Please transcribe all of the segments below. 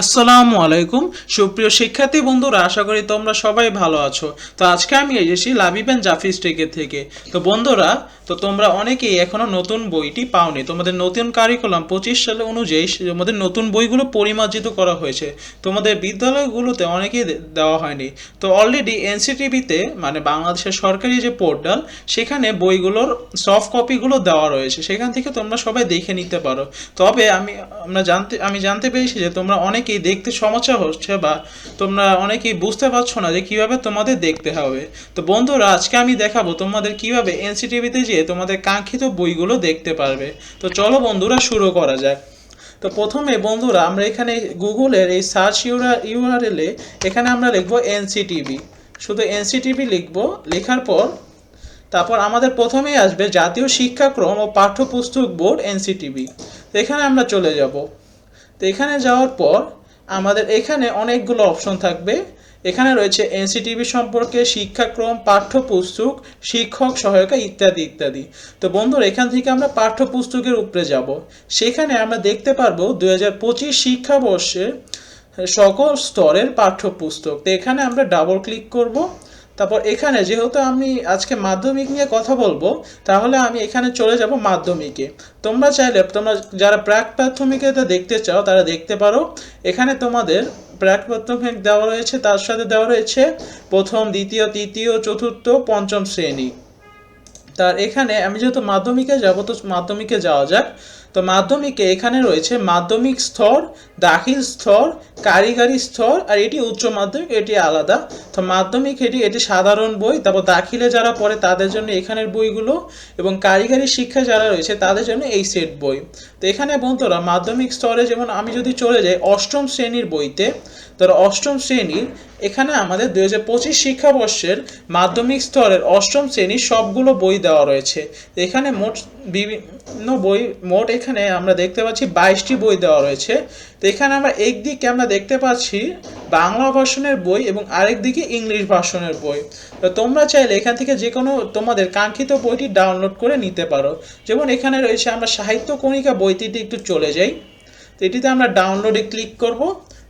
আসসালামু আলাইকুম। সুপ্রিয় শিক্ষার্থী বন্ধুরা, আশা করি তোমরা সবাই ভালো আছো। তো আজকে আমি এসেছি লাবিবেন জাফিস টেকের থেকে। তো বন্ধুরা, তো তোমরা অনেকেই এখনও নতুন বইটি পাওনি। তোমাদের নতুন কারিকুলাম পঁচিশ সালে অনুযায়ী তোমাদের নতুন বইগুলো পরিমার্জিত করা হয়েছে। তোমাদের বিদ্যালয়গুলোতে অনেকেই দেওয়া হয়নি। তো অলরেডি এনসিটিভিতে মানে বাংলাদেশের সরকারি যে পোর্টাল সেখানে বইগুলোর সফট কপিগুলো দেওয়া রয়েছে। সেখান থেকে তোমরা সবাই দেখে নিতে পারো। তবে আমি, আমরা জানতে, আমি জানতে পেরেছি যে তোমরা অনেকেই দেখতে সমস্যা হচ্ছে বা তোমরা অনেকেই বুঝতে পারছ না যে কীভাবে তোমাদের দেখতে হবে। তো বন্ধুরা, আজকে আমি দেখাবো তোমাদের কীভাবে এনসিটিভিতে যেয়ে তোমাদের কাঙ্ক্ষিত বইগুলো দেখতে পারবে। তো চলো বন্ধুরা, শুরু করা যাক। তো প্রথমে বন্ধুরা, আমরা এখানে গুগলের এই সার্চ ইউআরএলে এখানে আমরা লিখব এনসিটিভি শুধু এনসিটিভি লিখব, লেখার পর তারপর আমাদের প্রথমেই আসবে জাতীয় শিক্ষাক্রম ও পাঠ্যপুস্তক বোর্ড এনসিটিভি তো এখানে আমরা চলে যাব। তো এখানে যাওয়ার পর আমাদের এখানে অনেকগুলো অপশন থাকবে। এখানে রয়েছে এনসিটিভি সম্পর্কে, শিক্ষাক্রম, পাঠ্যপুস্তক, শিক্ষক সহায়িকা ইত্যাদি ইত্যাদি। তো বন্ধুরা, এখান থেকে আমরা পাঠ্যপুস্তকের উপরে যাব। সেখানে আমরা দেখতে পারব দু হাজার পঁচিশ শিক্ষাবর্ষের সকল স্তরের পাঠ্যপুস্তক। তো এখানে আমরা ডাবল ক্লিক করব। তারপর এখানে যেহেতু আমি আজকে মাধ্যমিক নিয়ে কথা বলব, তাহলে আমি এখানে চলে যাব মাধ্যমিকে। তোমরা চাইলে, তোমরা যারা প্রাক প্রাথমিকে দেখতে চাও, তারা দেখতে পারো। এখানে তোমাদের প্রাক প্রাথমিক দেওয়া রয়েছে, তার সাথে দেওয়া রয়েছে প্রথম, দ্বিতীয়, তৃতীয়, চতুর্থ, পঞ্চম শ্রেণি। তার এখানে আমি যেহেতু মাধ্যমিকে যাব, তো মাধ্যমিকে যাওয়া যাক। তো মাধ্যমিকে এখানে রয়েছে মাধ্যমিক স্তর, দাখিল স্তর, কারিগরি স্তর, আর এটি উচ্চ মাধ্যমিক, এটি আলাদা। তো মাধ্যমিক এটি এটি সাধারণ বই, তারপর দাখিলে যারা পড়ে তাদের জন্য এখানের বইগুলো, এবং কারিগরি শিক্ষা যারা রয়েছে তাদের জন্য এই সেট বই। তো এখানে বন্ধুরা, মাধ্যমিক স্তরে যেমন আমি যদি চলে যাই অষ্টম শ্রেণির বইতে ধরো অষ্টম শ্রেণির, এখানে আমাদের দুই হাজার পঁচিশ শিক্ষাবর্ষের মাধ্যমিক স্তরের অষ্টম শ্রেণির সবগুলো বই দেওয়া রয়েছে। এখানে মোট বিভিন্ন বই, মোট এখানে আমরা দেখতে পাচ্ছি বাইশটি বই দেওয়া রয়েছে। তো এখানে আমরা একদিকে আমরা দেখতে পাচ্ছি বাংলা ভার্সনের বই এবং আরেক দিকে ইংলিশ ভার্সনের বই। তো তোমরা চাইলে এখান থেকে যে কোনো তোমাদের কাঙ্ক্ষিত বইটি ডাউনলোড করে নিতে পারো। যেমন এখানে রয়েছে আমরা সাহিত্য কণিকা বইটিতে একটু চলে যাই। তো এটিতে আমরা ডাউনলোডে ক্লিক করব।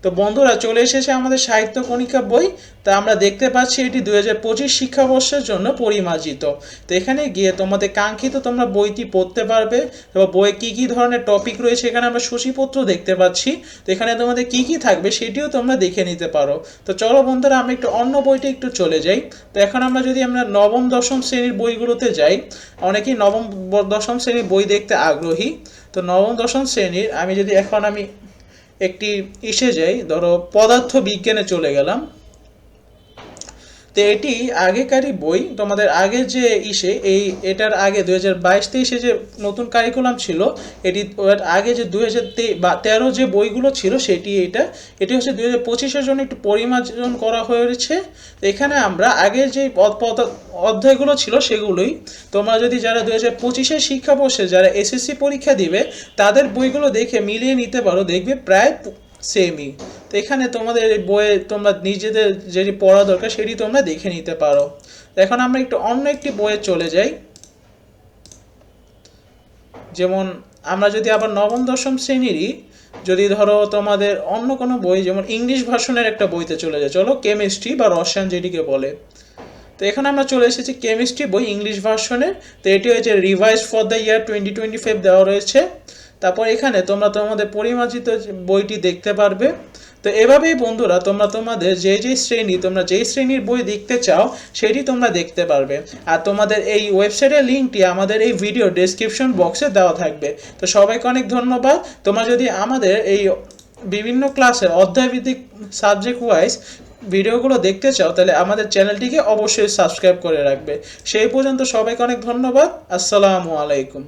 তো বন্ধুরা চলে এসেছে আমাদের সাহিত্য কণিকা বই। তা আমরা দেখতে পাচ্ছি এটি দুই হাজার পঁচিশ শিক্ষাবর্ষের জন্য পরিমার্জিত। তো এখানে গিয়ে তোমাদের কাঙ্ক্ষিত তোমরা বইটি পড়তে পারবে এবং বইয়ে কী কী ধরনের টপিক রয়েছে এখানে আমরা সূচিপত্র দেখতে পাচ্ছি। তো এখানে তোমাদের কী কী থাকবে সেটিও তোমরা দেখে নিতে পারো। তো চলো বন্ধুরা আমি একটু অন্য বইটি একটু চলে যাই। তো এখন আমরা যদি আমরা নবম, দশম শ্রেণির বইগুলোতে যাই, অনেকেই নবম, দশম শ্রেণির বই দেখতে আগ্রহী। তো নবম, দশম শ্রেণির আমি যদি এখন আমি একটি ইসে যাই ধরো পদার্থ বিজ্ঞানে চলে গেলাম তো এটি আগেকারই বই। তোমাদের আগে যে ইসে, এই এটার আগে দু হাজার বাইশ তেইশে যে নতুন কারিকুলাম ছিল, এটি আগে যে দু হাজার তেরো যে বইগুলো ছিল, সেটি এটা। এটি হচ্ছে দু হাজার পঁচিশের জন্য একটু পরিমার্জন করা হয়েছে। এখানে আমরা আগের যে অধ্যায়গুলো ছিল, সেগুলোই। তোমরা যদি যারা দু হাজার পঁচিশের শিক্ষাবর্ষে যারা এসএসসি পরীক্ষা দিবে, তাদের বইগুলো দেখে মিলিয়ে নিতে পারো। দেখবে প্রায় সেমই তো এখানে তোমাদের বইয়ে তোমরা নিজেদের যেটি পড়া দরকার, সেটি তোমরা দেখে নিতে পারো। এখন আমরা একটু অন্য একটি বইয়ে চলে যাই। যেমন আমরা যদি আবার নবম, দশম শ্রেণীরই যদি ধরো তোমাদের অন্য কোনো বই, যেমন ইংলিশ ভার্সনের একটা বইতে চলে যায় চলো কেমিস্ট্রি বা রসায়ন যেটিকে বলে। তো এখানে আমরা চলে এসেছি কেমিস্ট্রি বই ইংলিশ ভার্সনের। তো এটি হয়েছে revise for the year twenty twenty five দেওয়া রয়েছে। তারপর এখানে তোমরা তোমাদের পরিমার্জিত বইটি দেখতে পারবে। তো এভাবেই বন্ধুরা তোমরা তোমাদের যে যে শ্রেণি, তোমরা যেই শ্রেণির বই দেখতে চাও, সেটি তোমরা দেখতে পারবে। আর তোমাদের এই ওয়েবসাইটের লিঙ্কটি আমাদের এই ভিডিও ডেসক্রিপশন বক্সে দেওয়া থাকবে। তো সবাইকে অনেক ধন্যবাদ। তোমরা যদি আমাদের এই বিভিন্ন ক্লাসের অধ্যায়ভিত্তিক সাবজেক্ট ওয়াইজ ভিডিওগুলো দেখতে চাও, তাহলে আমাদের চ্যানেলটিকে অবশ্যই সাবস্ক্রাইব করে রাখবে। সেই পর্যন্ত সবাইকে অনেক ধন্যবাদ। আসসালামু আলাইকুম।